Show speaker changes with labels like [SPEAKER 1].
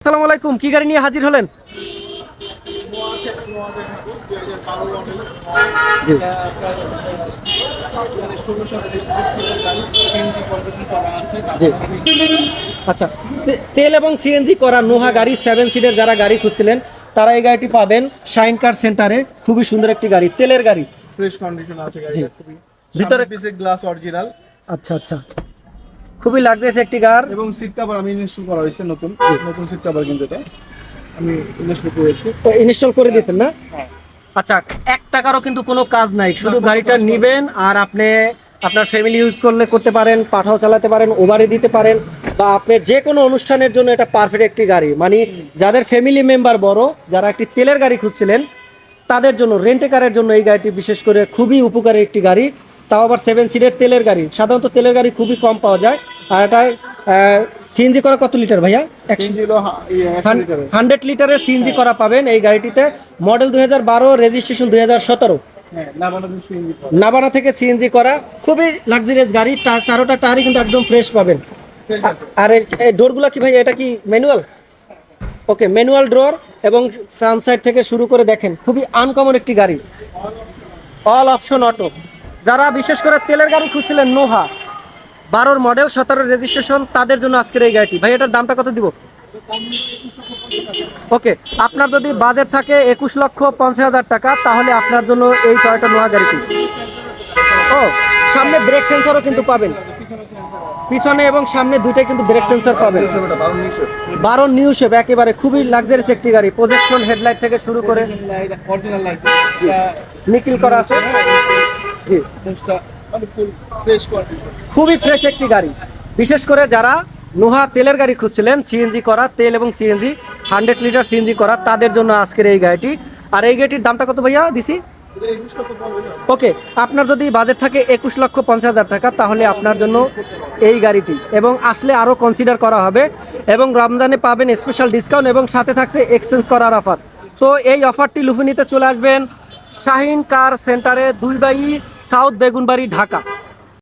[SPEAKER 1] আসসালামু আলাইকুম কি গাড়ি নিয়ে হাজির হলেন? আচ্ছা তেল এবং সিএনজি করা নোহা গাড়ি সেভেন সিটের যারা গাড়ি খুঁজছিলেন তারা এই গাড়িটি পাবেন শাইন কার সেন্টারে খুবই সুন্দর একটি গাড়ি তেলের গাড়ি।
[SPEAKER 2] ফ্রেশ কন্ডিশন আছে।
[SPEAKER 1] ভিতরে-
[SPEAKER 2] ভিতরে পিসে গ্লাস অরিজিনাল
[SPEAKER 1] আচ্ছা আচ্ছা। খুবই লাগতেছে একটি গার
[SPEAKER 2] এবং সিট কভার আমি ইনস্টল করা হয়েছে নতুন। নতুন সিট কভার কিন্তু এটা। আমি ইনস্টল করেছি
[SPEAKER 1] ইনস্টল করে দিয়েছেন না? আচ্ছা এক টাকারও কিন্তু কোনো কাজ নাই। শুধু গাড়িটা। নিবেন আর আপনি আপনার ফ্যামিলি ইউজ করলে করতে পারেন পাঠাও চালাতে পারেন ওভারে দিতে পারেন বা আপনি যে কোনো অনুষ্ঠানের জন্য এটা পারফেক্ট একটি গাড়ি। মানে যাদের ফ্যামিলি মেম্বার বড় যারা একটি তেলের গাড়ি খুঁজছিলেন তাদের জন্য রেন্টে কারের জন্য এই গাড়িটি বিশেষ করে খুবই উপকারী একটি গাড়ি। তাও আবার সেভেন সিটের তেলের গাড়ি। সাধারণত তেলের গাড়ি খুবই কম পাওয়া যায়। আর এটা সিএনজি করা কত লিটার ভাইয়া?
[SPEAKER 2] ইয়ে।
[SPEAKER 1] হান্ড্রেড লিটারের সিএনজি করা পাবেন এই গাড়িটিতে। মডেল দুই হাজার বারো রেজিস্ট্রেশন দুই হাজার সতেরো।
[SPEAKER 2] হ্যাঁ নাবানা
[SPEAKER 1] থেকে সিএনজি করা। খুবই লাক্সারিয়াস গাড়ি। চারোটা টায়ারই কিন্তু একদম ফ্রেশ পাবেন। আর এই ডোরগুলো কি ভাই এটা কি ম্যানুয়াল ওকে ম্যানুয়াল ডোর এবং ফ্রন্ট সাইড থেকে শুরু করে দেখেন। খুবই আনকমন একটি গাড়ি। অল অপশন অটো যারা বিশেষ করে তেলের গাড়ি খুঁজছিলেন নোহা বারোর মডেল সতেরো রেজিস্ট্রেশন তাদের জন্য আজকের এই গাড়িটি। ভাই এটার দামটা কত দিব? ওকে আপনার যদি বাজেট থাকে একুশ লক্ষ পঞ্চাশ হাজার টাকা তাহলে আপনার জন্য এই টয়টা নোয়া গাড়িটি। ও সামনে ব্রেক সেন্সরও কিন্তু পাবেন। পিছনে এবং সামনে দুইটাই কিন্তু ব্রেক সেন্সর পাবেন। বারো নিউ শেপ একেবারে খুবই লাক্সারিয়াস একটি গাড়ি। প্রজেকশন হেডলাইট থেকে শুরু করে নিকিল করা আছে। খুবই ফ্রেশ একটি গাড়ি। বিশেষ করে যারা নোহা তেলের গাড়ি খুঁজছিলেন সিএনজি করা তেল এবং সিএনজি হান্ড্রেড লিটার সিএনজি করা তাদের জন্য আজকের এই গাড়িটি। আর এই গাড়িটির দামটা কত ভাইয়া দিছি? ওকে আপনার যদি বাজেট থাকে একুশ লক্ষ পঞ্চাশ হাজার টাকা তাহলে আপনার জন্য এই গাড়িটি। এবং আসলে আরও কনসিডার করা হবে। এবং রমজানে পাবেন স্পেশাল ডিসকাউন্ট এবং সাথে থাকছে এক্সচেঞ্জ করার অফার তো এই অফারটি লুফে নিতে চলে আসবেন। শাহিন কার সেন্টারে দুই বাই সাউথ বেগুনবাড়ি ঢাকা।